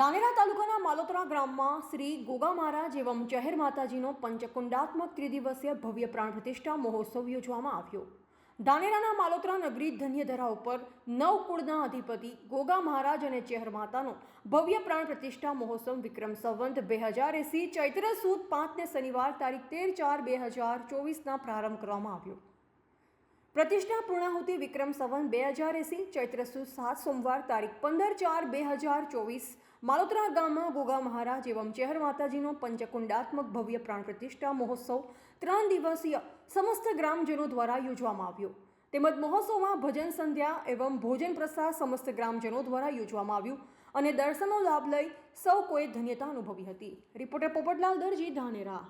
ધાનેરા તાલુકાના માલોતરા ગામમાં શ્રી ગોગા મહારાજ એવમ ચહેર માતાજીનો પંચકુંડાત્મક ત્રિદિવસીય ભવ્ય પ્રાણ પ્રતિષ્ઠા મહોત્સવ યોજવામાં આવ્યો. ધાનેરાના માલોતરા નગરી ધન્યધરા ઉપર નવ કુળના અધિપતિ ગોગા મહારાજ અને ચહેર માતાનો ભવ્ય પ્રાણ પ્રતિષ્ઠા મહોત્સવ વિક્રમ સંવંત બે હજાર એસી ચૈત્ર સુદ પાંચને શનિવાર તારીખ તેર ચાર બે હજાર ચોવીસના પ્રારંભ કરવામાં આવ્યો. પ્રતિષ્ઠા પૂર્ણાહુતિ વિક્રમ સંવંત બે હજાર એસી ચૈત્ર સુદ સાત સોમવાર તારીખ પંદર ચાર બે હજાર ચોવીસ માલોતરા ગામમાં ગોગા મહારાજ એવં ચહેર માતાજીનો પંચકુંડાત્મક ભવ્ય પ્રાણ પ્રતિષ્ઠા મહોત્સવ ત્રણ દિવસીય સમસ્ત ગ્રામજનો દ્વારા યોજવામાં આવ્યો. તેમજ મહોત્સવમાં ભજન સંધ્યા એવં ભોજન પ્રસાદ સમસ્ત ગ્રામજનો દ્વારા યોજવામાં આવ્યું અને દર્શનનો લાભ લઈ સૌ કોઈએ ધન્યતા અનુભવી હતી. રિપોર્ટર પોપટલાલ દરજી, ધાનેરા.